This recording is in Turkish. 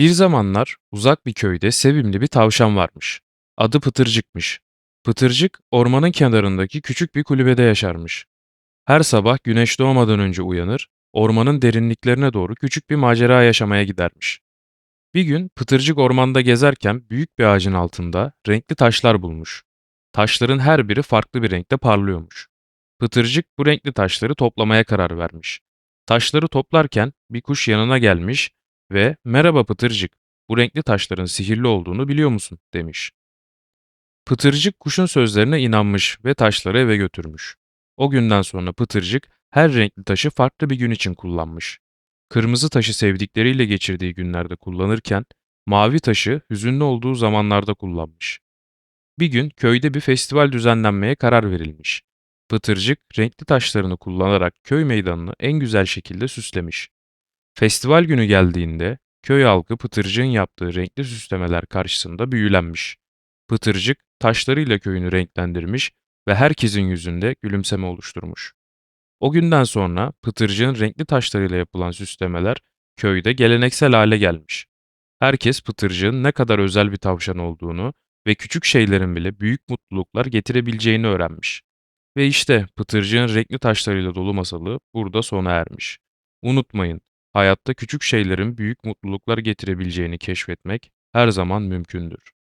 Bir zamanlar uzak bir köyde sevimli bir tavşan varmış. Adı Pıtırcık'mış. Pıtırcık ormanın kenarındaki küçük bir kulübede yaşarmış. Her sabah güneş doğmadan önce uyanır, ormanın derinliklerine doğru küçük bir macera yaşamaya gidermiş. Bir gün Pıtırcık ormanda gezerken büyük bir ağacın altında renkli taşlar bulmuş. Taşların her biri farklı bir renkte parlıyormuş. Pıtırcık bu renkli taşları toplamaya karar vermiş. Taşları toplarken bir kuş yanına gelmiş ve "Merhaba Pıtırcık, bu renkli taşların sihirli olduğunu biliyor musun?" demiş. Pıtırcık kuşun sözlerine inanmış ve taşları eve götürmüş. O günden sonra Pıtırcık her renkli taşı farklı bir gün için kullanmış. Kırmızı taşı sevdikleriyle geçirdiği günlerde kullanırken, mavi taşı hüzünlü olduğu zamanlarda kullanmış. Bir gün köyde bir festival düzenlenmeye karar verilmiş. Pıtırcık renkli taşlarını kullanarak köy meydanını en güzel şekilde süslemiş. Festival günü geldiğinde köy halkı Pıtırcık'ın yaptığı renkli süslemeler karşısında büyülenmiş. Pıtırcık taşlarıyla köyünü renklendirmiş ve herkesin yüzünde gülümseme oluşturmuş. O günden sonra Pıtırcık'ın renkli taşlarıyla yapılan süslemeler köyde geleneksel hale gelmiş. Herkes Pıtırcık'ın ne kadar özel bir tavşan olduğunu ve küçük şeylerin bile büyük mutluluklar getirebileceğini öğrenmiş. Ve işte Pıtırcık'ın renkli taşlarıyla dolu masalı burada sona ermiş. Unutmayın, hayatta küçük şeylerin büyük mutluluklar getirebileceğini keşfetmek her zaman mümkündür.